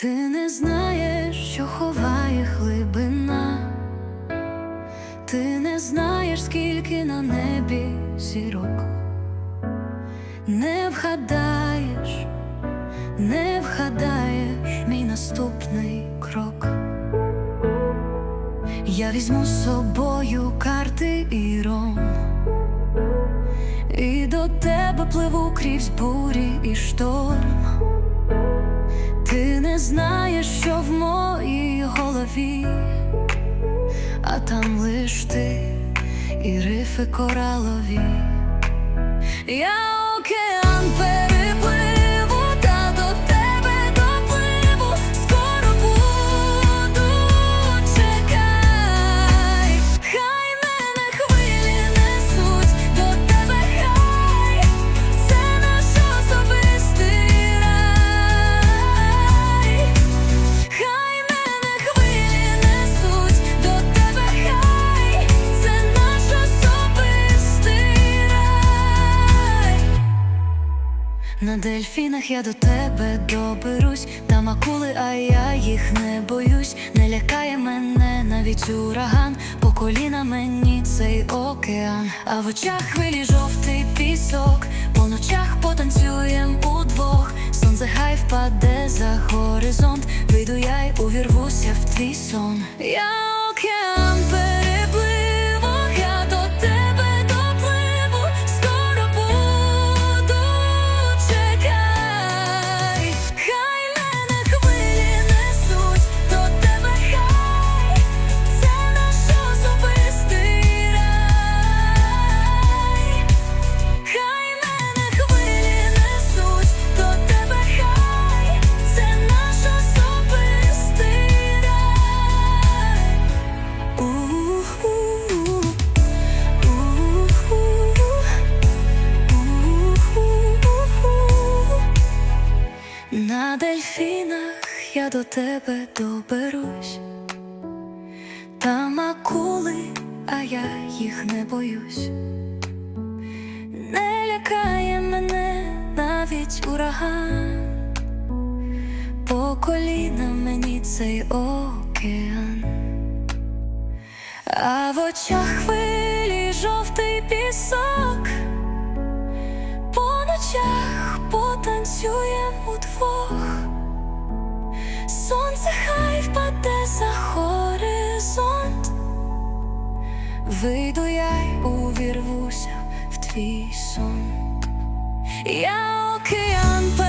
Ти не знаєш, що ховає глибина, ти не знаєш, скільки на небі зірок, не вгадаєш, не вгадаєш мій наступний крок. Я візьму з собою карти і ром, і до тебе пливу крізь бурі і шторм. Знаєш, що в моїй голові, а там лиш ти і рифи коралові. Я океан На дельфінах я до тебе доберусь, там акули, а я їх не боюсь. Не лякає мене навіть ураган, по коліна мені цей океан, а в очах хвилі жовтий пісок, по ночах потанцюєм удвох. Сонце хай впаде за горизонт, вийду я й увірвуся в твій сон. Я На дельфінах я до тебе доберусь, там акули, а я їх не боюсь. Не лякає мене навіть ураган, по коліна мені цей океан, а в очах хвилі жовтий пісок. По ночах потанцюєм Вийду я й увірвуся в твій сон. Я океан.